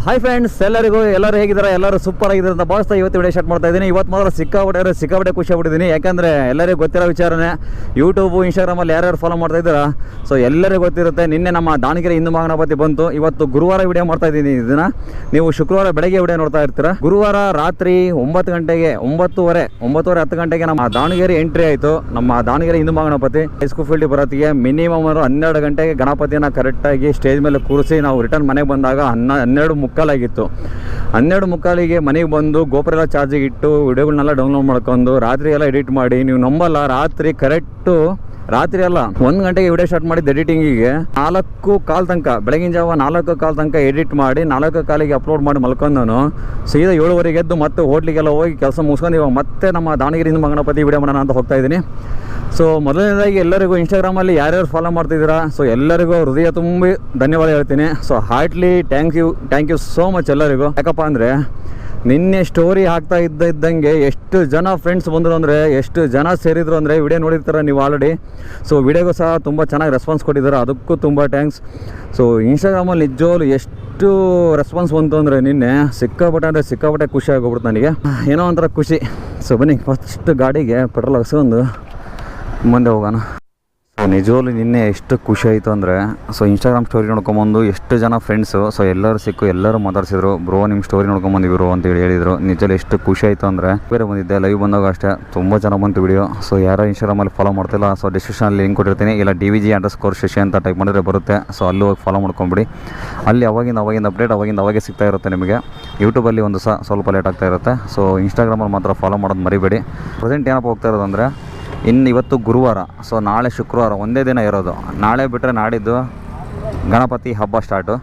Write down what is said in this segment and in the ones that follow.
Hi friends ಎಲ್ಲರಿಗೂ ಎಲ್ಲರೂ ಹೇಗಿದ್ದಾರೆ? ಎಲ್ಲರೂ ಸೂಪರ್ ಆಗಿದ್ದಾರೆ ಅಂತ ಭಾವಿಸ್ತಾ ಇವತ್ತು ವಿಡಿಯೋ ಶಾರ್ಟ್ ಮಾಡ್ತಾ ಇದ್ದೀನಿ. ಇವತ್ತು ಮಾತ್ರ ಸಿಕ್ಕಾಪಟ್ಟೆ ಸಿಕ್ಕಾಪಟ್ಟೆ ಖುಷಿ ಆಗ್ಬಿಟ್ಟಿದ್ದೀನಿ. ಯಾಕಂದರೆ ಎಲ್ಲರಿಗೂ ಗೊತ್ತಿರೋ ವಿಚಾರನೇ ಯೂಟ್ಯೂಬು ಇನ್ಸ್ಟಾಗ್ರಾಮಲ್ಲಿ ಯಾರ್ಯಾರು ಫಾಲೋ ಮಾಡ್ತಾ ಇದ್ದೀರಾ? ಸೊ ಎಲ್ಲರಿಗೂ ಗೊತ್ತಿರುತ್ತೆ. ನಿನ್ನೆ ನಮ್ಮ ದಾವಣಗೆರೆ ಹಿಂದೂ ಮಹಾಗಣಪತಿ ಬಂತು. ಇವತ್ತು ಗುರುವಾರ ವಿಡಿಯೋ ಮಾಡ್ತಾ ಇದ್ದೀನಿ ಇದನ್ನ ನೀವು ಶುಕ್ರವಾರ ಬೆಳಗ್ಗೆ ವಿಡಿಯೋ ನೋಡ್ತಾ ಇರ್ತೀರಾ? ಗುರುವಾರ ರಾತ್ರಿ ಒಂಬತ್ತು ಗಂಟೆಗೆ, ಒಂಬತ್ತುವರೆ ಒಂಬತ್ತುವರೆ, ಹತ್ತು ಗಂಟೆಗೆ ನಮ್ಮ ದಾವಣಗೆರೆ ಎಂಟ್ರಿ ಆಯಿತು. ನಮ್ಮ Davanagere Hindu Mahaganapati high school field ಬರೋತ್ತಿಗೆ minimum ಹನ್ನೆರಡು ಗಂಟೆಗೆ ಗಣಪತಿಯನ್ನು ಕರೆಕ್ಟಾಗಿ ಸ್ಟೇಜ್ ಮೇಲೆ ಕೂರಿಸಿ ನಾವು ರಿಟರ್ನ್ ಮನೆಗೆ ಬಂದಾಗ ಹನ್ನ, ಹನ್ನೆರಡು ಮುಕ್ಕಾಲಾಗಿತ್ತು. ಹನ್ನೆರಡು ಮುಕ್ಕಾಲಿಗೆ ಮನೆಗೆ ಬಂದು ಗೋಪುರ ಎಲ್ಲ ಚಾರ್ಜಿಗೆ ಇಟ್ಟು ವಿಡಿಯೋಗಳನ್ನೆಲ್ಲ ಡೌನ್ಲೋಡ್ ಮಾಡ್ಕೊಂಡು ರಾತ್ರಿ ಎಲ್ಲ ಎಡಿಟ್ ಮಾಡಿ, ನೀವು ನಂಬಲ್ಲ, ರಾತ್ರಿ ಕರೆಕ್ಟು ರಾತ್ರಿ ಅಲ್ಲ, ಒಂದು ಗಂಟೆಗೆ ವಿಡಿಯೋ ಸ್ಟಾರ್ಟ್ ಮಾಡಿದ್ದು ಎಡಿಟಿಂಗಿಗೆ ನಾಲ್ಕು ಕಾಲ್ ತನಕ, ಬೆಳಗಿನ ಜಾವ ನಾಲ್ಕು ಕಾಲ್ ತನಕ ಎಡಿಟ್ ಮಾಡಿ ನಾಲ್ಕು ಕಾಲಿಗೆ ಅಪ್ಲೋಡ್ ಮಾಡಿ ಮಲ್ಕೊಂಡು ಸೀದಾ ಏಳುವರೆಗೆ ಎದ್ದು ಮತ್ತೆ ಹೋಟ್ಲಿಗೆಲ್ಲ ಹೋಗಿ ಕೆಲಸ ಮುಗಿಸ್ಕೊಂಡು ಇವಾಗ ಮತ್ತೆ ನಮ್ಮ ದಾವಣಗೆರೆಯಿಂದ ಗಣಪತಿ ವಿಡಿಯೋ ಮಾಡೋಣ ಅಂತ ಹೋಗ್ತಾ ಇದ್ದೀನಿ. ಸೊ ಮೊದಲನೇದಾಗಿ ಎಲ್ಲರಿಗೂ ಇನ್ಸ್ಟಾಗ್ರಾಮಲ್ಲಿ ಯಾರ್ಯಾರು ಫಾಲೋ ಮಾಡ್ತಿದ್ದೀರಾ? ಸೊ ಎಲ್ಲರಿಗೂ ಹೃದಯ ತುಂಬಿ ಧನ್ಯವಾದ ಹೇಳ್ತೀನಿ. So heartly thank you thank you so much ಎಲ್ಲರಿಗೂ. ಯಾಕಪ್ಪ ಅಂದರೆ, ನಿನ್ನೆ ಸ್ಟೋರಿ ಹಾಕ್ತಾ ಇದ್ದ ಇದ್ದಂಗೆ ಎಷ್ಟು ಜನ ಫ್ರೆಂಡ್ಸ್ ಬಂದರು ಅಂದರೆ, ಎಷ್ಟು ಜನ ಸೇರಿದ್ರು ಅಂದರೆ ವಿಡಿಯೋ ನೋಡಿರ್ತಾರೆ ನೀವು ಆಲ್ರೆಡಿ ಸೊ ವಿಡಿಯೋಗೂ ಸಹ ತುಂಬ ಚೆನ್ನಾಗಿ ರೆಸ್ಪಾನ್ಸ್ ಕೊಟ್ಟಿದ್ದಾರೆ. ಅದಕ್ಕೂ ತುಂಬ ಥ್ಯಾಂಕ್ಸ್ ಸೊ ಇನ್ಸ್ಟಾಗ್ರಾಮಲ್ಲಿ ನಿಜವಾಗ್ಲು ಎಷ್ಟು ರೆಸ್ಪಾನ್ಸ್ ಬಂತು ಅಂದರೆ ನಿನ್ನೆ ಸಿಕ್ಕಾಪಟ್ಟೆ ಅಂದರೆ ಸಿಕ್ಕಾಪಟ್ಟೆ ಖುಷಿ ಆಗೋಗ್ಬಿಡ್ತು ನನಗೆ. ಏನೋ ಒಂಥರ ಖುಷಿ. ಸೊ ಬನ್ನಿ ಫಸ್ಟ್ ಗಾಡಿಗೆ ಪೆಟ್ರೋಲ್ ಹಾಕ್ಸ್ಕೊಂಡು ಮುಂದೆ ಹೋಗೋಣ. ಸೊ ನಿಜವಾಗ್ಲೂ ನಿನ್ನೆ ಎಷ್ಟು ಖುಷಿ ಆಯಿತು ಅಂದರೆ ಸೊ ಇನ್ಸ್ಟಾಗ್ರಾಮ್ ಸ್ಟೋರಿ ನೋಡ್ಕೊಂಬಂದು ಎಷ್ಟು ಜನ ಫ್ರೆಂಡ್ಸು ಸೊ ಎಲ್ಲರೂ ಸಿಕ್ಕು, ಎಲ್ಲರೂ ಮಾತಾಡ್ಸಿದ್ರು, ಬ್ರೋ ನಿಮ್ಮ ಸ್ಟೋರಿ ನೋಡ್ಕೊಂಬಂದಿದ್ರು ಅಂತೇಳಿ ಹೇಳಿದರು. ನಿಜವಾಗ್ಲೂ ಎಷ್ಟು ಖುಷಿ ಆಯಿತು ಅಂದರೆ, ಬೇರೆ ಬಂದಿದ್ದೆ ಲೈವ್ ಬಂದಾಗ ಅಷ್ಟೇ, ತುಂಬ ಜನ ಬಂತು ವಿಡಿಯೋ ಸೊ ಯಾರು ಇನ್ಸ್ಟಾಗ್ರಾಮಲ್ಲಿ ಫಾಲೋ ಮಾಡ್ತಿಲ್ಲ. ಸೊ ಡಿಸ್ಕ್ರಿಪ್ಷನಲ್ಲಿ ಲಿಂಕ್ ಕೊಟ್ಟಿರ್ತೀನಿ. ಇಲ್ಲ ಡಿ ವಿ ಜಿ ಅಂಡರ್ ಸ್ಕೋರ್ ಶಶಿ ಅಂತ ಟೈಪ್ ಮಾಡಿದ್ರೆ ಬರುತ್ತೆ. ಸೊ ಅಲ್ಲಿ ಹೋಗಿ ಫಾಲೋ ಮಾಡ್ಕೊಂಬಿಡಿ. ಅಲ್ಲಿ ಅವಾಗಿಂದ ಅವಾಗಿಂದ ಅಪ್ಡೇಟ್ ಅವಾಗಿಂದ ಅವಾಗೆ ಸಿಗ್ತಾ ಇರುತ್ತೆ ನಿಮಗೆ. ಯೂಟ್ಯೂಬಲ್ಲಿ ಒಂದು ಸಹ ಸ್ವಲ್ಪ ಲೇಟ್ ಆಗ್ತಾ ಇರುತ್ತೆ. ಸೊ ಇನ್ಸ್ಟಾಗ್ರಾಮಲ್ಲಿ ಮಾತ್ರ ಫಾಲೋ ಮಾಡೋದು ಮರಿಬೇಡಿ. ಪ್ರೆಸೆಂಟ್ ಏನಪ್ಪ ಹೋಗ್ತಾ ಇರೋದಂದರೆ ಇನ್ನು ಇವತ್ತು ಗುರುವಾರ ಸೊ ನಾಳೆ ಶುಕ್ರವಾರ ಒಂದೇ ದಿನ ಇರೋದು. ನಾಳೆ ಬಿಟ್ಟರೆ ನಾಡಿದ್ದು ಗಣಪತಿ ಹಬ್ಬ ಸ್ಟಾರ್ಟು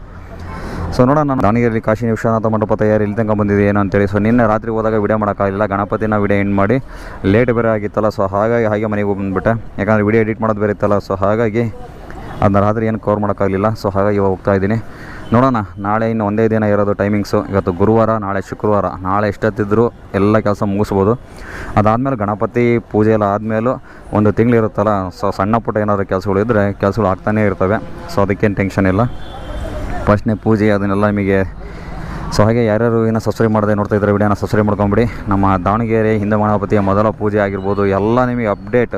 ಸೊ ನೋಡೋಣ, ನಾನು ದಾವಣಗೆರೆಯಲ್ಲಿ ಕಾಶಿ ವಿಶ್ವನಾಥ ಮಂಟಪ ತಯಾರಿ ಇಲ್ಲಿ ತನಕ ಬಂದಿದೆ, ಏನು ಅಂತೇಳಿ. ಸೊ ನಿನ್ನೆ ರಾತ್ರಿ ಹೋದಾಗ ವಿಡಿಯೋ ಮಾಡೋಕ್ಕಾಗಲಿಲ್ಲ, ಗಣಪತಿನ ವಿಡಿಯೋ ಎಂಡ್ ಮಾಡಿ ಲೇಟ್ ಬೇರೆ ಆಗಿತ್ತಲ್ಲ ಸೊ ಹಾಗಾಗಿ ಹಾಗೆ ಮನೆಗೆ ಬಂದುಬಿಟ್ಟೆ. ಯಾಕಂದರೆ ವಿಡಿಯೋ ಎಡಿಟ್ ಮಾಡೋದು ಬೇರೆ ಇತ್ತಲ್ಲ ಸೊ ಹಾಗಾಗಿ ಅದನ್ನ ರಾತ್ರಿ ಏನು ಕವರ್ ಮಾಡೋಕ್ಕಾಗಲಿಲ್ಲ ಸೊ ಹಾಗಾಗಿ ಇವಾಗ ಹೋಗ್ತಾ ಇದ್ದೀನಿ. ನೋಡೋಣ, ನಾಳೆ ಇನ್ನು ಒಂದೇ ದಿನ ಇರೋದು ಟೈಮಿಂಗ್ಸು ಇವತ್ತು ಗುರುವಾರ, ನಾಳೆ ಶುಕ್ರವಾರ. ನಾಳೆ ಎಷ್ಟೊತ್ತಿದ್ರು ಎಲ್ಲ ಕೆಲಸ ಮುಗಿಸ್ಬೋದು. ಅದಾದಮೇಲೆ ಗಣಪತಿ ಪೂಜೆ ಎಲ್ಲ ಆದಮೇಲೂ ಒಂದು ತಿಂಗಳಿರುತ್ತಲ್ಲ, ಸೊ ಸಣ್ಣ ಪುಟ್ಟ ಏನಾದರೂ ಕೆಲಸಗಳು ಇದ್ದರೆ ಕೆಲಸಗಳು ಆಗ್ತಾನೇ ಇರ್ತವೆ. ಸೊ ಅದಕ್ಕೇನು ಟೆನ್ಷನ್ ಇಲ್ಲ. ಫಸ್ಟ್ನೇ ಪೂಜೆ ಅದನ್ನೆಲ್ಲ ನಿಮಗೆ ಸೊ ಹಾಗೆ ಯಾರ್ಯಾರು ಏನೋ ಸಬ್ಸ್ಕ್ರೈಬ್ ಮಾಡದೆ ನೋಡ್ತಾ ಇದ್ದಾರೆ ವಿಡಿಯೋನ ಸಬ್ಸ್ಕ್ರೈಬ್ ಮಾಡ್ಕೊಂಬಿಡಿ. ನಮ್ಮ ದಾವಣಗೆರೆ ಹಿಂದೆ ಗಣಪತಿಯ ಮೊದಲ ಪೂಜೆ ಆಗಿರ್ಬೋದು, ಎಲ್ಲ ನಿಮಗೆ update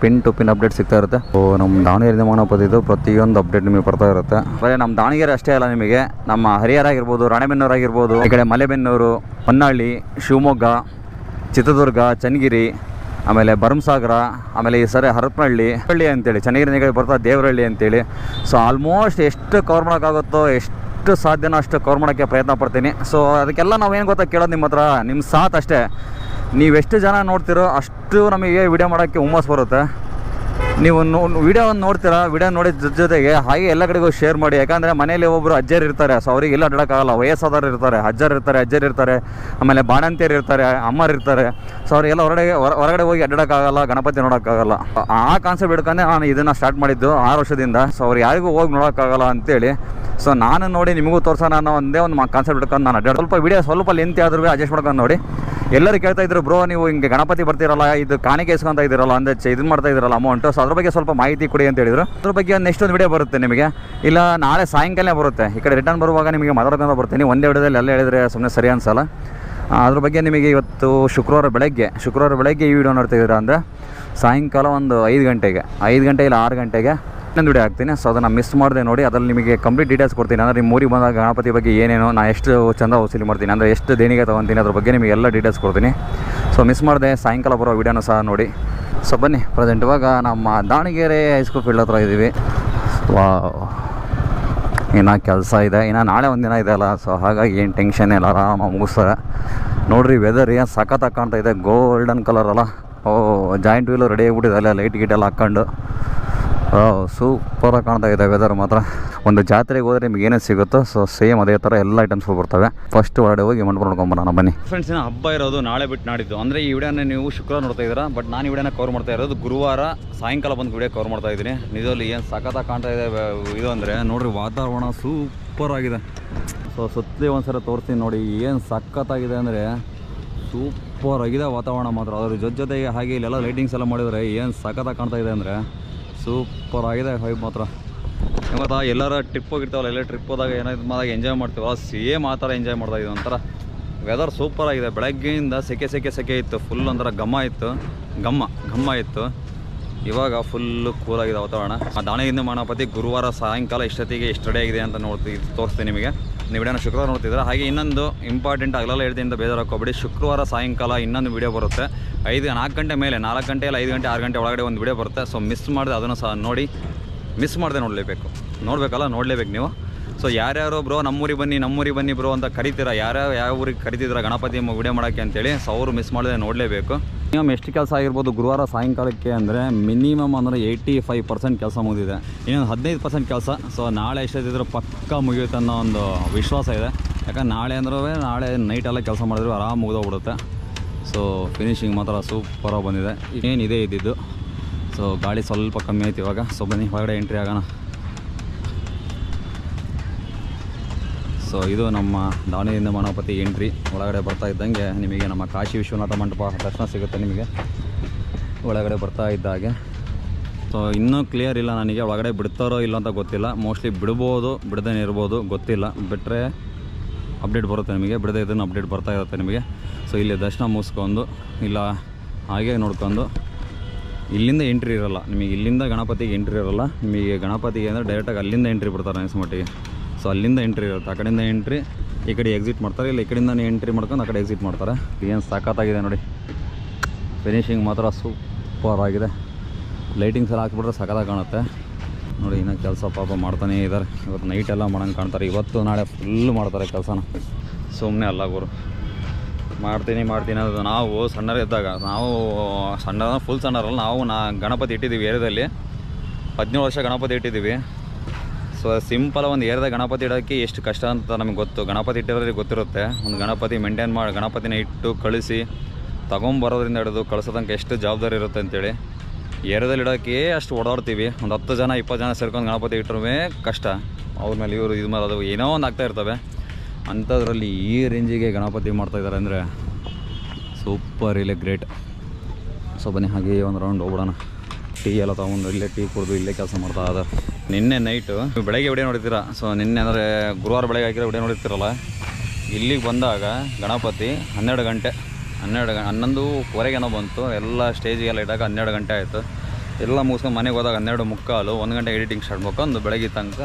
pin to pin update ಸಿಗ್ತಾ ಇರುತ್ತೆ. ಸೊ ನಮ್ಮ ದಾವಣಗೆರೆ ಹಿಂದೆ ಗಣಪತಿದು ಪ್ರತಿಯೊಂದು ಅಪ್ಡೇಟ್ ನಿಮಗೆ ಬರ್ತಾ ಇರುತ್ತೆ. ಬರೀ ನಮ್ಮ ದಾವಣಗೆರೆ ಅಷ್ಟೇ ಅಲ್ಲ ನಿಮಗೆ, ನಮ್ಮ ಹರಿಹರ ಆಗಿರ್ಬೋದು ರಾಣೆಬೆನ್ನೂರು ಆಗಿರ್ಬೋದು ಈ ಕಡೆ ಮಲೆಬೆನ್ನೂರು, ಹೊನ್ನಾಳಿ, ಶಿವಮೊಗ್ಗ, ಚಿತ್ರದುರ್ಗ, ಚನ್ನಗಿರಿ, ಆಮೇಲೆ ಭರಮಸಾಗರ, ಆಮೇಲೆ ಈ ಸರಿ ಹರಪನಹಳ್ಳಿ ಹಳ್ಳಿ ಅಂತೇಳಿ, ಚನ್ನಗಿರಿ ಬರ್ತಾ ದೇವರಹಳ್ಳಿ ಅಂತೇಳಿ. ಸೊ ಆಲ್ಮೋಸ್ಟ್ ಎಷ್ಟು ಕವರ್ ಮಾಡೋಕ್ಕಾಗುತ್ತೋ, ಎಷ್ಟು ಸಾಧ್ಯನೋ ಅಷ್ಟು ಕವರ್ ಮಾಡೋಕ್ಕೆ ಪ್ರಯತ್ನ ಪಡ್ತೀನಿ. ಸೊ ಅದಕ್ಕೆಲ್ಲ ನಾವೇನು ಗೊತ್ತಾ ಕೇಳೋದು ನಿಮ್ಮ ಹತ್ರ? ನಿಮ್ಮ ಸಾಥ್ ಅಷ್ಟೇ. ನೀವೆಷ್ಟು ಜನ ನೋಡ್ತಿರೋ ಅಷ್ಟು ನಮಗೆ ವಿಡಿಯೋ ಮಾಡೋಕ್ಕೆ ಹುಮ್ಮಸ್ ಬರುತ್ತೆ. ನೀವು ನೋ ವಿಡಿಯೋವನ್ನು ನೋಡ್ತೀರಾ? ವಿಡಿಯೋ ನೋಡಿದ ಜೊತೆ ಜೊತೆಗೆ ಹಾಗೆ ಎಲ್ಲ ಕಡೆಗೂ ಶೇರ್ ಮಾಡಿ. ಯಾಕಂದರೆ ಮನೇಲಿ ಒಬ್ಬರು ಅಜ್ಜರು ಇರ್ತಾರೆ. ಸೊ ಅವರಿಗೆ ಎಲ್ಲ ಅಡ್ಡಕ್ಕಾಗಲ್ಲ ವಯಸ್ಸಾದವ್ರು ಇರ್ತಾರೆ, ಅಜ್ಜರು ಇರ್ತಾರೆ ಅಜ್ಜರು ಇರ್ತಾರೆ, ಆಮೇಲೆ ಬಾಣಂತಿಯರು ಇರ್ತಾರೆ, ಅಮ್ಮರು ಇರ್ತಾರೆ. ಸೊ ಅವರಿಗೆಲ್ಲ ಹೊರಗಡೆ ಹೊರ- ಹೊರಗಡೆ ಹೋಗಿ ಅಡ್ಡಕ್ಕಾಗಲ್ಲ ಗಣಪತಿ ನೋಡೋಕ್ಕಾಗಲ್ಲ. ಆ ಕಾನ್ಸೆಪ್ಟ್ ಹಿಡ್ಕೊಂಡೆ ನಾನು ಇದನ್ನು ಸ್ಟಾರ್ಟ್ ಮಾಡಿದ್ದು ಆರು ವರ್ಷದಿಂದ. ಸೊ ಅವ್ರು ಯಾರಿಗೂ ಹೋಗಿ ನೋಡೋಕ್ಕಾಗಲ್ಲ ಅಂತೇಳಿ ಸೊ ನಾನು ನೋಡಿ ನಿಮಗೂ ತೋರ್ಸೋಣ ಅನ್ನೋ ಒಂದೇ ಒಂದು ಕಾನ್ಸೆಪ್ಟ್ ಇಟ್ಕೊಂಡು ನಾನು ಅಡ್ಡ ಸ್ವಲ್ಪ ವಿಡಿಯೋ ಸ್ವಲ್ಪ ಲೆಂತ್ ಆದ್ರೂ ಅಡ್ಜಸ್ಟ್ ಮಾಡ್ಕೊಂಡು ನೋಡಿ. ಎಲ್ಲರೂ ಕೇಳ್ತಾ ಇದ್ರು ಬ್ರೋ ನೀವು ಹಿಂಗೆ ಗಣಪತಿ ಬರ್ತಿರಲ್ಲ, ಇದು ಕಾಣಿಕೆ ಇಸ್ಕೊಂತ ಇದ್ದೀರಲ್ಲ, ಅಂದ್ರೆ ಇದು ಮಾಡ್ತಾ ಇದ್ದೀರಲ್ಲ ಅಮೌಂಟು ಸೊ ಅದ್ರ ಬಗ್ಗೆ ಸ್ವಲ್ಪ ಮಾಹಿತಿ ಕೊಡಿ ಅಂತ ಹೇಳಿದ್ರು. ಅದ್ರ ಬಗ್ಗೆ ನೆಕ್ಸ್ಟ್ ಒಂದು ವಿಡಿಯೋ ಬರುತ್ತೆ ನಿಮಗೆ. ಇಲ್ಲ, ನಾಳೆ ಸಾಯಂಕಾಲ ಬರುತ್ತೆ. ಈ ಕಡೆ ರಿಟರ್ನ್ ಬರುವಾಗ ನಿಮಗೆ ಮಾತಾಡ್ಕೊಂಡು ಬರ್ತೀನಿ. ಒಂದೇ ವಿಡಿಯೋದಲ್ಲಿ ಎಲ್ಲ ಹೇಳಿದ್ರೆ ಸುಮ್ಮನೆ ಸರಿ ಅನ್ಸಲ್ಲ. ಅದ್ರ ಬಗ್ಗೆ ನಿಮಗೆ ಇವತ್ತು ಶುಕ್ರವಾರ ಬೆಳಗ್ಗೆ ಶುಕ್ರವಾರ ಬೆಳಗ್ಗೆ ಈ ವಿಡಿಯೋ ನೋಡ್ತಿದ್ದೀರಾ ಅಂದರೆ ಸಾಯಂಕಾಲ ಒಂದು ಐದು ಗಂಟೆಗೆ, ಐದು ಗಂಟೆ ಇಲ್ಲ ಆರು ಗಂಟೆಗೆ ಇನ್ನೊಂದು ವಿಡಿಯೋ ಹಾಕ್ತೀನಿ. ಸೊ ಅದನ್ನು ಮಿಸ್ ಮಾಡಿದೆ ನೋಡಿ, ಅದರಲ್ಲಿ ನಿಮಗೆ ಕಂಪ್ಲೀಟ್ ಡೀಟೇಲ್ಸ್ ಕೊಡ್ತೀನಿ. ಅಂದರೆ ನಿಮ್ಮ ಊರಿಗೆ ಬಂದಾಗ ಗಣಪತಿ ಬಗ್ಗೆ ಏನೇನು ನಾನು ಎಷ್ಟು ಚಂದ ವಸೂಲಿ ಮಾಡ್ತೀನಿ. ಅಂದರೆ ಎಷ್ಟು ದೇಣಿಗೆ ತೊಗೊತೀನಿ, ಅದ್ರ ಬಗ್ಗೆ ನಿಮಗೆ ಎಲ್ಲ ಡೀಟೇಲ್ಸ್ ಕೊಡ್ತೀನಿ. ಸೊ ಮಿಸ್ ಮಾಡಿದೆ, ಸಾಯಂಕಾಲ ಬರೋ ವಿಡಿಯೋನ ಸಹ ನೋಡಿ. ಸೊ ಬನ್ನಿ ಪ್ರೆಸೆಂಟ್ ಇವಾಗ ನಮ್ಮ ದಾವಣಗೆರೆ ಹೈಸ್ಕೂಲ್ ಫೀಲ್ಡ್ ಹತ್ರ ಇದ್ದೀವಿ ವಾ ಇನ್ನು ಕೆಲಸ ಇದೆ. ಇನ್ನು ನಾಳೆ ಒಂದು ದಿನ ಇದೆ ಅಲ್ಲ. ಸೊ ಹಾಗಾಗಿ ಏನು ಟೆನ್ಷನ್ ಇಲ್ಲ ಆರಾಮಾಗಿ ಮುಗಿಸ್ತಾರೆ ನೋಡಿರಿ ವೆದರ್ ಏನು ಸಖತ್ತಾಗಿ ಕಾಣ್ತಾ ಇದೆ. ಗೋಲ್ಡನ್ ಕಲರ್ ಅಲ್ಲ. ಓ ಜಾಯಿಂಟ್ ವೀಲು ರೆಡಿ ಆಗಿಬಿಟ್ಟಿದೆ ಅಲ್ಲ ಲೈಟ್ ಗೀಟೆಲ್ಲ ಹಾಕ್ಕೊಂಡು. ಸೂಪರಾಗಿ ಕಾಣ್ತಾ ಇದೆ ವೆದರ್ ಮಾತ್ರ. ಒಂದು ಜಾತ್ರೆಗೆ ಹೋದ್ರೆ ನಿಮ್ಗೆ ಏನೇ ಸಿಗುತ್ತೋ ಸೊ ಸೇಮ್ ಅದೇ ಥರ ಎಲ್ಲ ಐಟಮ್ಸ್ಗಳು ಬರ್ತವೆ. ಫಸ್ಟ್ ಹೊರಡೆ ಹೋಗಿ ಮಂಡ್ಕೊಂಡು ನೋಡ್ಕೊಂಬರೋಣ ಬನ್ನಿ. ಫ್ರೆಂಡ್ಸ್ ಏನೋ ಹಬ್ಬ ಇರೋದು ನಾಳೆ ಬಿಟ್ಟು ನಾಡಿದ್ದು. ಅಂದರೆ ಈ ವಿಡಿಯೋನ ನೀವು ಶುಕ್ರವಾರ ನೋಡ್ತಾ ಇದ್ದೀರಾ ಬಟ್ ನಾನು ಈ ವಿಡಿಯೋನ ಕವರ್ ಮಾಡ್ತಾ ಇರೋದು ಗುರುವಾರ ಸಾಯಂಕಾಲ ಬಂದು ವಿಡಿಯೋ ಕವರ್ ಮಾಡ್ತಾ ಇದ್ದೀನಿ. ನಿಜದಲ್ಲಿ ಏನು ಸಖತ್ತಾಗಿ ಕಾಣ್ತಾ ಇದೆ, ಇದು ಅಂದರೆ ನೋಡ್ರಿ, ವಾತಾವರಣ ಸೂಪರ್ ಆಗಿದೆ. ಸೊ ಸುತ್ತಲಿ ಒಂದ್ಸರಿ ತೋರಿಸ್ತೀನಿ ನೋಡಿ, ಏನು ಸಖತ್ತಾಗಿದೆ ಅಂದರೆ ಸೂಪರ್ ಆಗಿದೆ ವಾತಾವರಣ ಮಾತ್ರ. ಅದ್ರ ಜೊತೆ ಜೊತೆಗೆ ಹಾಗೆ ಇಲ್ಲೆಲ್ಲ ಲೈಟಿಂಗ್ಸ್ ಎಲ್ಲ ಮಾಡಿದರೆ ಏನು ಸಖತ್ತಾಗಿ ಕಾಣ್ತಾ ಇದೆ ಅಂದರೆ ಸೂಪರ್ ಆಗಿದೆ ಫೈವ್ ಮಾತ್ರ. ಮತ್ತು ಎಲ್ಲರ ಟ್ರಿಪ್ ಹೋಗಿರ್ತಾವಲ್ಲ, ಎಲ್ಲ ಟ್ರಿಪ್ ಹೋದಾಗ ಏನಾದ್ರು ಮಾಡಿದಾಗ ಎಂಜಾಯ್ ಮಾಡ್ತೀವಲ್ಲ ಸೇಮ್ ಆ ಥರ ಎಂಜಾಯ್ ಮಾಡ್ತಾ ಇದ್ದೀವಿ ಒಂಥರ. ವೆದರ್ ಸೂಪರ್ ಆಗಿದೆ, ಬೆಳಗ್ಗೆಯಿಂದ ಸೆಕೆ ಸೆಕೆ ಸೆಕೆ ಇತ್ತು ಫುಲ್ ಒಂಥರ ಘಮ್ಮ ಇತ್ತು, ಘಮ್ಮ ಘಮ್ಮ ಇತ್ತು. ಇವಾಗ ಫುಲ್ಲು ಕೂಲಾಗಿದೆ ವಾತಾವರಣ. ಆ ದಾಣೆಯಿಂದ ಮಾಣಪತಿ ಗುರುವಾರ ಸಾಯಂಕಾಲ ಇಷ್ಟೊತ್ತಿಗೆ ಎಷ್ಟು ರೆಡಿ ಆಗಿದೆ ಅಂತ ನೋಡ್ತೀವಿ ತೋರಿಸ್ತೀನಿ ನಿಮಗೆ. ನೀವು ವಿಡಿಯೋನ ಶುಕ್ರವಾರ ನೋಡ್ತಿದ್ರೆ ಹಾಗೆ ಇನ್ನೊಂದು ಇಂಪಾರ್ಟೆಂಟ್ ಆಗಲೆಲ್ಲ ಹೇಳ್ತೀನಿ ಅಂತ ಬೇಜಾರಾಕೋಬೇಡಿ ಶುಕ್ರವಾರ ಸಾಯಂಕಾಲ ಇನ್ನೊಂದು ವಿಡಿಯೋ ಬರುತ್ತೆ. ಐದು, ನಾಲ್ಕು ಗಂಟೆ ಮೇಲೆ, ನಾಲ್ಕು ಗಂಟೆ ಇಲ್ಲ, ಐದು ಗಂಟೆ, ಆರು ಗಂಟೆ ಒಳಗಡೆ ಒಂದು ವಿಡಿಯೋ ಬರುತ್ತೆ. ಸೊ ಮಿಸ್ ಮಾಡಿದೆ ಅದನ್ನು ಸಹ ನೋಡಿ ಮಿಸ್ ಮಾಡದೆ ನೋಡಲೇಬೇಕು. ನೋಡಬೇಕಲ್ಲ, ನೋಡಲೇಬೇಕು ನೀವು. ಸೊ ಯಾರ್ಯಾರು ಬ್ರೋ ನಮ್ಮೂರಿಗೆ ಬನ್ನಿ ನಮ್ಮೂರಿಗೆ ಬನ್ನಿ ಬ್ರೋ ಅಂತ ಕರಿತೀರಾ? ಯಾರ್ಯಾವ ಯಾವ ಊರಿಗೆ ಕರಿತಿದ್ರ ಗಣಪತಿ ವಿಡಿಯೋ ಮಾಡೋಕ್ಕೆ ಅಂತೇಳಿ ಸೊ ಅವರು ಮಿಸ್ ಮಾಡದೆ ನೋಡಲೇಬೇಕು. ಮಿನಿಮಮ್ ಎಷ್ಟು ಕೆಲಸ ಆಗಿರ್ಬೋದು ಗುರುವಾರ ಸಾಯಂಕಾಲಕ್ಕೆ ಅಂದರೆ ಮಿನಿಮಮ್ ಅಂದರೆ ಏಯ್ಟಿ ಫೈವ್ ಪರ್ಸೆಂಟ್ ಕೆಲಸ ಮುಗಿದಿದೆ. ಇನ್ನೊಂದು ಹದಿನೈದು ಪರ್ಸೆಂಟ್ ಕೆಲಸ. ಸೊ ನಾಳೆ ಎಷ್ಟೊತ್ತಿದ್ರೂ ಪಕ್ಕ ಮುಗಿಯುತ್ತೆ ಅನ್ನೋ ಒಂದು ವಿಶ್ವಾಸ ಇದೆ. ಯಾಕಂದ್ರೆ ನಾಳೆ ಅಂದ್ರೂ ನಾಳೆ ನೈಟೆಲ್ಲ ಕೆಲಸ ಮಾಡಿದ್ರು ಆರಾಮ ಮುಗಿದೋಗ್ಬಿಡುತ್ತೆ. ಸೊ ಫಿನಿಶಿಂಗ್ ಮಾತ್ರ ಸೂಪರಾಗಿ ಬಂದಿದೆ. ಏನಿದೆ ಇದ್ದಿದ್ದು? ಸೊ ಗಾಳಿ ಸ್ವಲ್ಪ ಕಮ್ಮಿ ಆಯ್ತು ಇವಾಗ. ಸೊ ಬನ್ನಿ, ಹೊರಗಡೆ ಎಂಟ್ರಿ ಆಗೋಣ. ಸೊ ಇದು ನಮ್ಮ ದಾವಣಗೆರೆಯಿಂದ ಮಣಪತಿ ಎಂಟ್ರಿ ಒಳಗಡೆ ಬರ್ತಾ ಇದ್ದಂಗೆ ನಿಮಗೆ ನಮ್ಮ ಕಾಶಿ ವಿಶ್ವನಾಥ ಮಂಟಪ ದರ್ಶನ ಸಿಗುತ್ತೆ ನಿಮಗೆ. ಒಳಗಡೆ ಬರ್ತಾ ಇದ್ದಾಗೆ ಸೊ ಇನ್ನೂ ಕ್ಲಿಯರ್ ಇಲ್ಲ ನನಗೆ. ಒಳಗಡೆ ಬಿಡ್ತಾರೋ ಇಲ್ಲ ಅಂತ ಗೊತ್ತಿಲ್ಲ. ಮೋಸ್ಟ್ಲಿ ಬಿಡ್ಬೋದು ಬಿಡದೇ ಇರ್ಬೋದು, ಗೊತ್ತಿಲ್ಲ. ಬಿಟ್ಟರೆ ಅಪ್ಡೇಟ್ ಬರುತ್ತೆ ನಿಮಗೆ, ಬಿಡದೇ ಇದನ್ನು ಅಪ್ಡೇಟ್ ಬರ್ತಾ ಇರುತ್ತೆ ನಿಮಗೆ. ಸೊ ಇಲ್ಲಿ ದರ್ಶನ ಮುಗಿಸ್ಕೊಂಡು ಇಲ್ಲ, ಹಾಗೆ ನೋಡ್ಕೊಂಡು. ಇಲ್ಲಿಂದ ಎಂಟ್ರಿ ಇರೋಲ್ಲ, ನಿಮಗೆ ಇಲ್ಲಿಂದ ಗಣಪತಿಗೆ ಎಂಟ್ರಿ ಇರೋಲ್ಲ. ನಿಮಗೆ ಗಣಪತಿಗೆ ಅಂದರೆ ಡೈರೆಕ್ಟಾಗಿ ಅಲ್ಲಿಂದ ಎಂಟ್ರಿ ಬಿಡ್ತಾರೆ ಅನಿಸ್ ಮಟ್ಟಿಗೆ. ಸೊ ಅಲ್ಲಿಂದ ಎಂಟ್ರಿ ಇರುತ್ತೆ. ಆ ಕಡೆಯಿಂದ ಎಂಟ್ರಿ ಈ ಕಡೆ ಎಕ್ಸಿಟ್ ಮಾಡ್ತಾರೆ. ಇಲ್ಲ, ಈ ಕಡೆಯಿಂದ ಎಂಟ್ರಿ ಮಾಡ್ಕೊಂಡು ಆ ಕಡೆ ಎಕ್ಸಿಟ್ ಮಾಡ್ತಾರೆ. ಏನು ಸಖತ್ತಾಗಿದೆ ನೋಡಿ. ಫಿನಿಶಿಂಗ್ ಮಾತ್ರ ಸೂಪರ್ ಆಗಿದೆ. ಲೈಟಿಂಗ್ಸ್ ಎಲ್ಲ ಹಾಕ್ಬಿಟ್ರೆ ಸಖತ್ತಾಗಿ ಕಾಣುತ್ತೆ. ನೋಡಿ, ಇನ್ನೂ ಕೆಲಸ ಪಾಪ ಮಾಡ್ತಾನೇ ಇದ್ದಾರೆ ಇವತ್ತು ನೈಟ್ ಎಲ್ಲ ಮಾಡಂಗ ಕಾಣ್ತಾರೆ. ಇವತ್ತು ನಾಳೆ ಫುಲ್ ಮಾಡ್ತಾರೆ ಕೆಲಸನ. ಸುಮ್ಮನೆ ಅಲ್ಲ ಗುರು. ಮಾಡ್ತೀನಿ ಮಾಡ್ತೀನಿ ಅದು ನಾವು ಸಣ್ಣರಿದ್ದಾಗ ನಾವು ಸಣ್ಣ ಫುಲ್ ಸಣ್ಣರಲ್ಲ ನಾವು ನಾ ಗಣಪತಿ ಇಟ್ಟಿದ್ದೀವಿ ಏರಿಯಾದಲ್ಲಿ. ಹದಿನೇಳು ವರ್ಷ ಗಣಪತಿ ಇಟ್ಟಿದ್ದೀವಿ. ಸೊ ಸಿಂಪಲ್ ಒಂದು ಏರಿಯಾದ ಗಣಪತಿ ಇಡೋಕ್ಕೆ ಎಷ್ಟು ಕಷ್ಟ ಅಂತ ನಮಗೆ ಗೊತ್ತು. ಗಣಪತಿ ಇಟ್ಟಿರೋರಿಗೆ ಗೊತ್ತಿರುತ್ತೆ. ಒಂದು ಗಣಪತಿ ಮೇಂಟೈನ್ ಮಾಡಿ ಗಣಪತಿನ ಇಟ್ಟು ಕಳಿಸಿ, ತೊಗೊಂಬರೋದ್ರಿಂದ ಹಿಡಿದು ಕಳ್ಸೋ ತನಕ ಎಷ್ಟು ಜವಾಬ್ದಾರಿ ಇರುತ್ತೆ ಅಂತೇಳಿ. ಏರಿಯಾದಲ್ಲಿ ಇಡೋಕ್ಕೆ ಅಷ್ಟು ಓಡಾಡ್ತೀವಿ. ಒಂದು ಹತ್ತು ಜನ, ಇಪ್ಪತ್ತು ಜನ ಸೇರ್ಕೊಂಡು ಗಣಪತಿ ಇಟ್ಟರೂ ಕಷ್ಟ. ಅವ್ರ ಮೇಲೆ ಇವರು ಇದು ಮಾಡೋದು ಅದು ಏನೋ ಒಂದು ಆಗ್ತಾ ಇರ್ತವೆ. ಅಂಥದ್ರಲ್ಲಿ ಈ ರೇಂಜಿಗೆ ಗಣಪತಿ ಮಾಡ್ತಾಯಿದ್ದಾರೆ ಅಂದರೆ ಸೂಪರ್ ಇಲ್ಲೇ ಗ್ರೇಟ್. ಸೊ ಬನ್ನಿ, ಹಾಗೆ ಒಂದು ರೌಂಡ್ ಹೋಗ್ಬಿಡೋಣ. ಟೀ ಎಲ್ಲ ತೊಗೊಂಡು ಇಲ್ಲೇ ಟೀ ಕುಡಿದು ಇಲ್ಲೇ ಕೆಲಸ ಮಾಡ್ತಾ ಇದ್ದಾರೆ ನಿನ್ನೆ ನೈಟು ನೀವು ಬೆಳಗ್ಗೆ ವಿಡಿಯೋ ನೋಡಿದ್ದೀರಾ? ಸೊ ನಿನ್ನೆ ಅಂದರೆ ಗುರುವಾರ ಬೆಳಗ್ಗೆ ಹಾಕಿದ್ರೆ ವಿಡಿಯೋ ನೋಡಿರ್ತೀರಲ್ಲ? ಇಲ್ಲಿಗೆ ಬಂದಾಗ ಗಣಪತಿ ಹನ್ನೆರಡು ಗಂಟೆ ಹನ್ನೆರಡು ಹನ್ನೊಂದು ಹನ್ನೊಂದುವರೆಗೇನೋ ಬಂತು, ಎಲ್ಲ ಸ್ಟೇಜಿಗೆಲ್ಲ ಇಡಾಗ ಹನ್ನೆರಡು ಗಂಟೆ ಆಯಿತು. ಎಲ್ಲ ಮುಗಿಸ್ಕೊಂಡು ಮನೆಗೆ ಹೋದಾಗ ಹನ್ನೆರಡು ಮುಕ್ಕಾಲು, ಒಂದು ಗಂಟೆ ಎಡಿಟಿಂಗ್ ಸ್ಟಾರ್ಟ್ ಮಾಡ್ಕೊಂಡು ಬೆಳಗ್ಗೆ ತನಕ.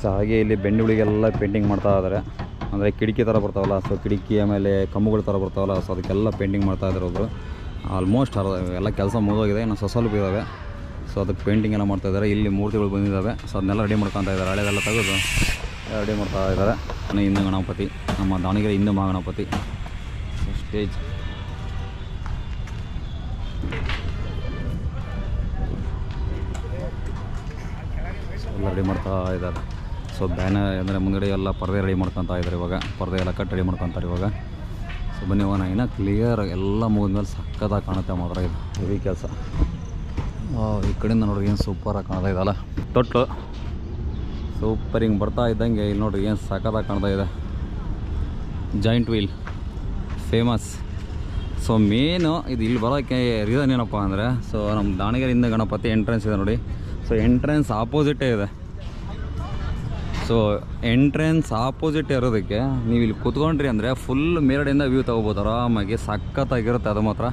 ಸೊ ಹಾಗೆ ಇಲ್ಲಿ ಬೆಂಡುಗಳಿಗೆಲ್ಲ ಪೇಂಟಿಂಗ್ ಮಾಡ್ತಾ ಇದ್ದಾರೆ ಅಂದರೆ ಕಿಟಕಿ ಥರ ಬರ್ತಾವಲ್ಲ, ಸೊ ಕಿಟಕಿ ಆಮೇಲೆ ಕಂಬುಗಳ ಥರ ಬರ್ತಾವಲ್ಲ, ಸೊ ಅದಕ್ಕೆಲ್ಲ ಪೇಂಟಿಂಗ್ ಮಾಡ್ತಾ ಇದ್ದಾರೆ ಒಬ್ಬರು ಆಲ್ಮೋಸ್ಟ್ ಅರ್ಧ, ಎಲ್ಲ ಕೆಲಸ ಮುಗಿದೋಗಿದೆ, ಇನ್ನು ಸ್ವಲ್ಪ ಸ್ವಲ್ಪ ಇದ್ದಾವೆ ಸೊ ಅದಕ್ಕೆ ಪೇಂಟಿಂಗ್ ಎಲ್ಲ ಮಾಡ್ತಾ ಇದ್ದಾರೆ ಇಲ್ಲಿ ಮೂರ್ತಿಗಳು ಬಂದಿದ್ದಾವೆ. ಸೊ ಅದನ್ನೆಲ್ಲ ರೆಡಿ ಮಾಡ್ಕೊತಾ ಇದ್ದಾರೆ ಹಳೆದೆಲ್ಲ ತೆಗೆದು ರೆಡಿ ಮಾಡ್ತಾ ಇದ್ದಾರೆ ಹಿಂದೂ ಗಣಪತಿ, ನಮ್ಮ ದಾವಣಗೆರೆ ಹಿಂದೂ ಮಹಾಗಣಪತಿ. ಸ್ಟೇಜ್ ಎಲ್ಲ ರೆಡಿ ಮಾಡ್ತಾ ಇದ್ದಾರೆ. ಸೊ ಬ್ಯಾನರ್ ಅಂದರೆ ಮುಂದ್ಗಡೆ ಎಲ್ಲ ಪರದೆ ರೆಡಿ ಮಾಡ್ಕೊತಾ ಇದ್ದಾರೆ ಇವಾಗ. ಪರದೆ ಎಲ್ಲ ಕಟ್ ರೆಡಿ ಮಾಡ್ಕೊತಾರೆ ಇವಾಗ. ಸೊ ಬನ್ನಿ ಹೋಗೋಣ ಇನ್ನೂ ಕ್ಲಿಯರ್ ಎಲ್ಲ ಮುಗಿದ್ಮೇಲೆ ಸಕ್ಕತ್ತಾಗಿ ಕಾಣುತ್ತೆ ಮಾತ್ರ ಇದು ಹೆವಿ ಕೆಲಸ. ಈ ಕಡೆಯಿಂದ ನೋಡ್ರಿ, ಏನು ಸೂಪರಾಗಿ ಕಾಣ್ತಾ ಇದಲ್ಲ ತೊಟ್ಲು ಸೂಪರ್ ಹಿಂಗೆ ಬರ್ತಾ ಇದ್ದಂಗೆ. ಇಲ್ಲಿ ನೋಡ್ರಿ ಏನು ಸಕ್ಕತ್ತಾಗಿ ಕಾಣ್ತಾ ಇದೆ. Joint wheel famous so main ಇದು ಇಲ್ಲಿ ಬರೋಕ್ಕೆ ರೀಸನ್ ಏನಪ್ಪ ಅಂದರೆ ಸೊ ನಮ್ಮ ದಾವಣಗೆರೆಯಿಂದ ಗಣಪತಿ ಎಂಟ್ರೆನ್ಸ್ ಇದೆ ನೋಡಿ. ಸೊ ಎಂಟ್ರೆನ್ಸ್ ಆಪೋಸಿಟೇ ಇದೆ. ಸೊ ಎಂಟ್ರೆನ್ಸ್ ಆಪೋಸಿಟ್ ಇರೋದಕ್ಕೆ ನೀವು ಇಲ್ಲಿ ಕೂತ್ಕೊಂಡ್ರಿ ಅಂದರೆ ಫುಲ್ ಮೇಲ್ಗಡೆಯಿಂದ ವ್ಯೂ ತೊಗೋಬೋದು. ಆರಾಮಾಗಿ ಸಖತ್ತಾಗಿರುತ್ತೆ ಅದು ಮಾತ್ರ.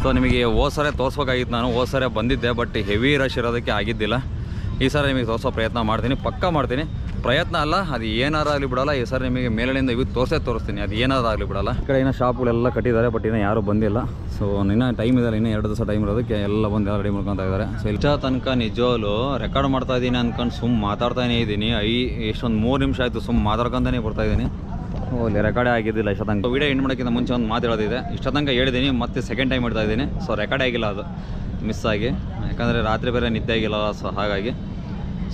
ಸೊ ನಿಮಗೆ ಹೋದ ಸರಿ ತೋರಿಸ್ಬೇಕಾಗಿತ್ತು ನಾನು. ಹೋದ ಬಂದಿದ್ದೆ ಬಟ್ ಹೆವಿ ರಶ್ ಇರೋದಕ್ಕೆ ಆಗಿದ್ದಿಲ್ಲ. ಈ ಸಾರಿ ನಿಮಗೆ ತೋರಿಸೋ ಪ್ರಯತ್ನ ಮಾಡ್ತೀನಿ. ಪಕ್ಕಾ ಮಾಡ್ತೀನಿ. ಪ್ರಯತ್ನ ಅಲ್ಲ, ಅದು ಏನಾರು ಆಗಲಿ ಬಿಡಲ್ಲ. ಈ ಸಾರಿ ನಿಮಗೆ ಮೇಲಿನಿಂದ ಇವತ್ತು ತೋರಿಸೇ ತೋರಿಸ್ತೀನಿ. ಅದು ಏನಾರು ಆಗಲಿ ಬಿಡಲ್ಲ. ಈ ಕಡೆ ಇನ್ನೂ ಶಾಪ್ಗಳೆಲ್ಲ ಕಟ್ಟಿದ್ದಾರೆ, ಬಟ್ ಇನ್ನೂ ಯಾರೂ ಬಂದಿಲ್ಲ. ಸೊ ಇನ್ನೂ ಟೈಮ್ ಇದೆ ಇನ್ನೂ ಎರಡು ದಿವಸ ಟೈಮ್ ಇರೋದಕ್ಕೆ ಎಲ್ಲ ಬಂದು ರೆಡಿ ಮಾಡ್ಕೊತಾ ಇದ್ದಾರೆ. ಸೊ ಇಲ್ಲಿ ತನಕ ನಿಜವಾಗ್ಲು ರೆಕಾರ್ಡ್ ಮಾಡ್ತಾ ಇದ್ದೀನಿ ಅಂದ್ಕೊಂಡು ಸುಮ್ಮ ಮಾತಾಡ್ತಾನೇ ಇದ್ದೀನಿ. ಐ, ಎಷ್ಟೊಂದು ಮೂರು ನಿಮಿಷ ಆಯಿತು ಸುಮ್ಮ ಮಾತಾಡ್ಕೊಂತಾನೆ ಬರ್ತಾ ಇದ್ದೀನಿ. ಓಲಿ ರೆಕಾರ್ಡೇ ಆಗಿದ್ದಿಲ್ಲ ಇಷ್ಟ ತನಕ. ವಿಡಿಯೋ ಎಂಡ್ ಮಾಡೋಕ್ಕಿಂತ ಮುಂಚೆ ಒಂದು ಮಾತು ಹೇಳೋದಿದೆ. ಇಷ್ಟ ತನಕ ಹೇಳಿದ್ದೀನಿ, ಮತ್ತೆ ಸೆಕೆಂಡ್ ಟೈಮ್ ಇಡ್ತಾ ಇದ್ದೀನಿ. ಸೊ ರೆಕಾರ್ಡ್ ಆಗಿಲ್ಲ ಅದು. ಮಿಸ್ ಆಗಿ. ಯಾಕಂದರೆ ರಾತ್ರಿ ಬೇರೆ ನಿದ್ದೆ ಆಗಿಲ್ಲ ಸೊ ಹಾಗಾಗಿ.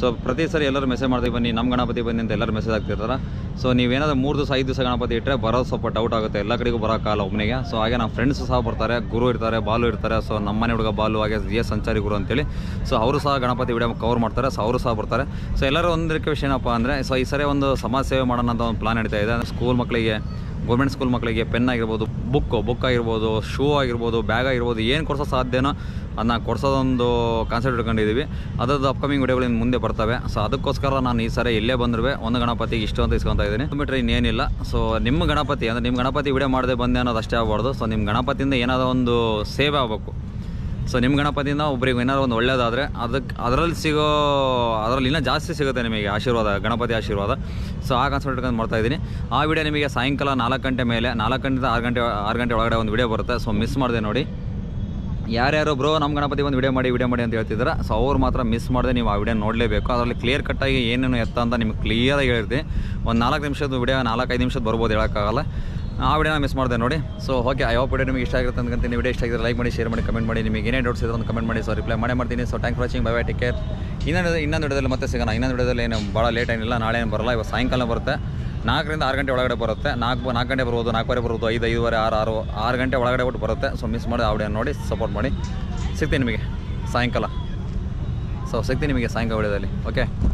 ಸೊ ಪ್ರತಿ ಸರಿ ಎಲ್ಲರೂ ಮೆಸೇಜ್ ಮಾಡ್ತೀವಿ, ಬನ್ನಿ ನಮ್ಮ ಗಣಪತಿ ಬನ್ನಿ ಅಂತ ಎಲ್ಲರೂ ಮೆಸೇಜ್ ಆಗ್ತಿರ್ತಾರೆ ಸೊ ನೀವೇನಾದ್ರೂ ಮೂರು ದಿವಸ, ಐದು ದಿವಸ ಗಣಪತಿ ಇಟ್ಟರೆ ಬರೋದು ಸ್ವಲ್ಪ ಡೌಟ್ ಆಗುತ್ತೆ. ಎಲ್ಲ ಕಡೆಗೂ ಬರೋಕ್ಕಾಗಲ್ಲ ಒಬ್ಬನಿಗೆ ಸೊ ಹಾಗೆ ನಮ್ಮ ಫ್ರೆಂಡ್ಸು ಸಹ ಬರ್ತಾರೆ, ಗುರು ಇರ್ತಾರೆ, ಬಾಲು ಇರ್ತಾರೆ. ಸೊ ನಮ್ಮನೆ ಹುಡುಗ ಬಾಲು, ಹಾಗೆ ಜಿ ಎಸ್ ಸಂಚಾರಿ ಗುರು ಅಂತೇಳಿ. ಸೊ ಅವರು ಸಹ ಗಣಪತಿ ವಿಡಿಯೋ ಕವರ್ ಮಾಡ್ತಾರೆ. ಸೊ ಅವರು ಸಹ ಬರ್ತಾರೆ. ಸೊ ಎಲ್ಲರೂ ಒಂದು ರಿಕ್ವೆಸ್ಟ್ ಏನಪ್ಪ ಅಂದರೆ ಸೊ ಈ ಸರಿ ಒಂದು ಸಮಾಜ ಸೇವೆ ಮಾಡೋಣ ಅಂತ ಒಂದು ಪ್ಲಾನ್ ನಡೀತಾ ಇದೆ. ಸ್ಕೂಲ್ ಮಕ್ಕಳಿಗೆ ಗೌರ್ಮೆಂಟ್ ಸ್ಕೂಲ್ ಮಕ್ಕಳಿಗೆ ಪೆನ್ ಆಗಿರ್ಬೋದು ಬುಕ್ಕು ಬುಕ್ ಆಗಿರ್ಬೋದು ಶೂ ಆಗಿರ್ಬೋದು ಬ್ಯಾಗ್ ಆಗಿರ್ಬೋದು, ಏನು ಕೊಡಿಸೋ ಸಾಧ್ಯನೋ ಅದನ್ನ ಕೊಡ್ಸೋದೊಂದು ಕಾನ್ಸೆಪ್ಟ್ ಇಟ್ಕೊಂಡಿದ್ದೀವಿ ಅದರದ್ದು ಅಪ್ಕಮಿಂಗ್ ವಿಡಿಯೋಗಳು ಮುಂದೆ ಬರ್ತವೆ. ಸೊ ಅದಕ್ಕೋಸ್ಕರ ನಾನು ಈ ಸಾರಿ ಇಲ್ಲೇ ಬಂದ್ರುವೆ. ಒಂದು ಗಣಪತಿಗೆ ಇಷ್ಟು ಅಂತ ಇಸ್ಕೊತಾ ಇದ್ದೀನಿ. ಬಿಟ್ಟರೆ ಇನ್ನೇನಿಲ್ಲ. ಸೊ ನಿಮ್ಮ ಗಣಪತಿ, ಅಂದರೆ ನಿಮ್ಮ ಗಣಪತಿ ವಿಡಿಯೋ ಮಾಡದೆ ಬಂದೆ ಅನ್ನೋದು ಅಷ್ಟೇ ಆಗಬಾರ್ದು. ಸೊ ನಿಮ್ಮ ಗಣಪತಿಯಿಂದ ಏನಾದರೂ ಒಂದು ಸೇವೆ ಆಗಬೇಕು. ಸೊ ನಿಮ್ಮ ಗಣಪತಿಯಿಂದ ಒಬ್ರಿಗೆ ಏನಾದ್ರು ಒಂದು ಒಳ್ಳೆಯದಾದರೆ ಅದಕ್ಕೆ ಅದರಲ್ಲಿ ಸಿಗೋ, ಅದರಲ್ಲಿ ಇನ್ನೂ ಜಾಸ್ತಿ ಸಿಗುತ್ತೆ ನಿಮಗೆ ಆಶೀರ್ವಾದ, ಗಣಪತಿ ಆಶೀರ್ವಾದ. ಸೊ ಆ ಕಾನ್ಸೆಪ್ಟ್ ಮಾಡ್ತಾ ಇದ್ದೀನಿ. ಆ ವಿಡಿಯೋ ನಿಮಗೆ ಸಾಯಂಕಾಲ ನಾಲ್ಕು ಗಂಟೆ ಮೇಲೆ, ನಾಲ್ಕು ಗಂಟೆಯಿಂದ ಆರು ಗಂಟೆ ಆರು ಗಂಟೆ ಒಳಗಡೆ ಒಂದು ವಿಡಿಯೋ ಬರುತ್ತೆ. ಸೊ ಮಿಸ್ ಮಾಡಿದೆ ನೋಡಿ. ಯಾರ್ಯಾರು ಬ್ರೋ ನಮ್ಮ ಗಣಪತಿ ಒಂದು ವಿಡಿಯೋ ಮಾಡಿ ವಿಡಿಯೋ ಮಾಡಿ ಅಂತ ಹೇಳ್ತಿದ್ದಾರೆ ಸೊ ಅವ್ರು ಮಾತ್ರ ಮಿಸ್ ಮಾಡದೆ ನೀವು ಆ ವಿಡಿಯೋ ನೋಡಲೇಬೇಕು. ಅದರಲ್ಲಿ ಕ್ಲಿಯರ್ ಕಟ್ಟಾಗಿ ಏನೇನು ಎತ್ತ ಅಂತ ನಿಮ್ಗೆ ಕ್ಲಿಯರಾಗಿ ಹೇಳ್ತೀನಿ ಒಂದು ನಾಲ್ಕು ನಿಮಿಷದ ವಿಡಿಯೋ ನಾಲ್ಕೈದು ನಿಮಿಷದ ಬರ್ಬೋದು ಹೇಳೋಕ್ಕಾಗಲ್ಲ. ಆ ವಿಡಿಯೋನ ಮಿಸ್ ಮಾಡಿದೆ ನೋಡಿ. ಸೊ ಓಕೆ ಯಾವ ವಿಡಿಯೋ ನಿಮಗೆ ಇಷ್ಟ ಆಗಿರುತ್ತೆ ಅಂದ್ಕೊಂತೀನಿ. ವಿಡಿಯೋ ಇಷ್ಟ ಆಗಿದ್ರೆ ಲೈಕ್ ಮಾಡಿ ಶೇರ್ ಮಾಡಿ ಕಮೆಂಟ್ ಮಾಡಿ. ನಿಮಗೆ ಏನೇ ಡೌಟ್ಸ್ ಇದ್ರೆ ಒಂದು ಕಮೆಂಟ್ ಮಾಡಿ. ಸೊ ರಿಪ್ಲೈ ಮಾಡೇ ಮಾಡ್ತೀನಿ. So for watching bye bye take care ಇನ್ನೊಂದು ಇನ್ನೊಂದು ವಿಡಿಯೋದಲ್ಲಿ ಮತ್ತೆ ಸಿಗೋಣ. ಇನ್ನೊಂದು ವಿಡಿಯೋದಲ್ಲಿ ಏನು ಭಾಳ ಲೇಟ್ ಏನಿಲ್ಲ. ನಾಳೆ ಏನು ಬರಲ್ಲ. ಇವಾಗ ಸಾಯಂಕಾಲ ಬರುತ್ತೆ. ನಾಲ್ಕರಿಂದ ಆರು ಗಂಟೆ ಒಳಗಡೆ ಬರುತ್ತೆ. ನಾಲ್ಕು ನಾಲ್ಕು ಗಂಟೆ ಬರ್ಬೋದು ನಾಲ್ಕುವರೆ ಬರ್ಬೋದು ಐದು, ಐದುವರೆ, ಆರು ಆರು ಆರು ಗಂಟೆ ಒಳಗಡೆ ಬಿಟ್ಟು ಬರುತ್ತೆ. ಸೊ ಮಿಸ್ ಮಾಡಿ ಆ ನೋಡಿ ಸಪೋರ್ಟ್ ಮಾಡಿ. ಸಿಗ್ತೀನಿ ನಿಮಗೆ. ಸಾಯಂಕಾಲ. ಸೊ ಸಿಗ್ತೀನಿ ನಿಮಗೆ ಸಾಯಂಕಾಲ ವಿಡಿಯೋದಲ್ಲಿ. ಓಕೆ